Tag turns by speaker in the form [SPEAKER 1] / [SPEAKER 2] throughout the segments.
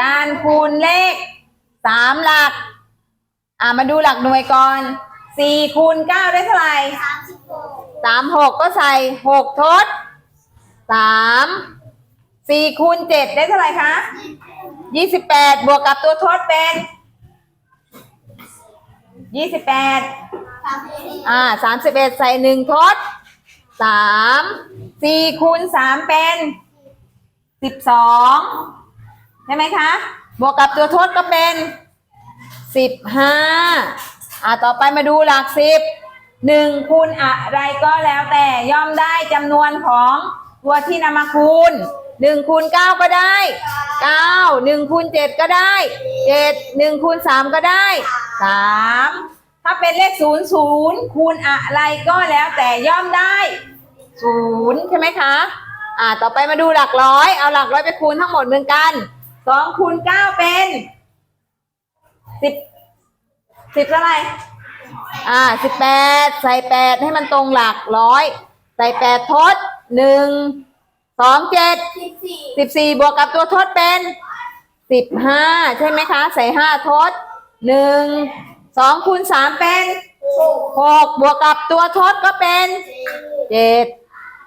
[SPEAKER 1] การคูณเลขสามหลัก อ่ามาดูหลักหน่วยก่อนสี่คูณเก้าได้เท่าไหร่
[SPEAKER 2] สามสิบหก
[SPEAKER 1] สามหกก็ใส่หกทดสามสี่คูณเจ็ดได้เท่าไหร่คะยี่สิบแปดบวกกับตัวทดเป็นยี่สิบแปด
[SPEAKER 2] สามสิบสี่
[SPEAKER 1] อ่าสามสิบเอ็ดใส่หนึ่งทดสามสี่คูณสามเป็นสิบสองใช่ไหมคะ บวกกับตัวทดก็เป็นสิบห้าอ่าต่อไปมาดูหลักสิบหนึ่งคูณอะไรก็แล้วแต่ย่อมได้จำนวนของตัวที่นำมาคูณหนึ่งคูณเก้าก็ได้เก้าหนึ่งคูณเจ็ดก็ได้เจ็ดหนึ่งคูณสามก็ได้สามถ้าเป็นเลขศูนย์ศูนย์คูณอะไรก็แล้วแต่ย่อมได้ศูนย์ใช่ไหมคะ อ่า ต่อไปมาดูหลักร้อย เอาหลักร้อยไปคูณทั้งหมดเหมือนกัน สองคูณเก้าเป็นสิบสิบเท่าไหร่อ่าสิบแปดใส่แปดให้มันตรงหลักร้อยใส่แปดทดหนึ่งสองเจ็ด
[SPEAKER 2] สิบสี่
[SPEAKER 1] บวกกับตัวทดเป็นสิบห้าใช่ไหมคะ ใส่ห้าทดหนึ่งสองคูณสามเป็น
[SPEAKER 2] หก
[SPEAKER 1] บวกกับตัวทดก็เป็น
[SPEAKER 2] เจ็ด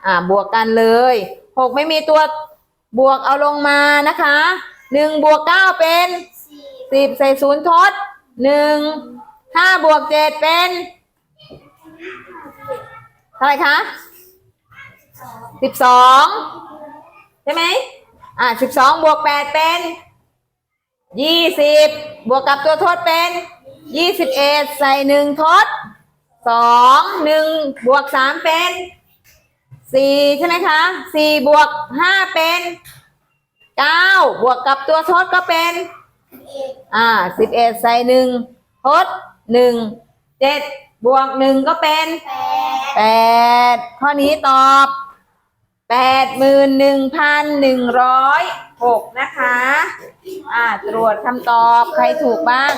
[SPEAKER 1] อ่าบวกกันเลยหกไม่มีตัวบวกเอาลงมานะคะ หนึ่งบวกเก้าเป็น
[SPEAKER 2] สิ
[SPEAKER 1] บใส่ศูนย์ทดหนึ่งห้าบวกเจ็ดเป็นเท่าไหร่คะ
[SPEAKER 2] สิ
[SPEAKER 1] บสองใช่ไหมอ่าสิบสองบวกแปดเป็นยี่สิบบวกกับตัวทดเป็นยี่สิบเอ็ดใส่หนึ่งทดสองหนึ่งบวกสามเป็นสี่ใช่ไหมคะสี่บวกห้าเป็น เก้าบวกกับตัวทดก็เป็น
[SPEAKER 2] อ่า
[SPEAKER 1] สิบเอ็ดใส่หนึ่งทดหนึ่งเจ็ดบวกหนึ่งก็เป็น
[SPEAKER 2] แปด
[SPEAKER 1] ข้อนี้ตอบแปดหมื่นหนึ่งพันหนึ่งร้อยหกนะคะ อ่าตรวจคำตอบใครถูกบ้าง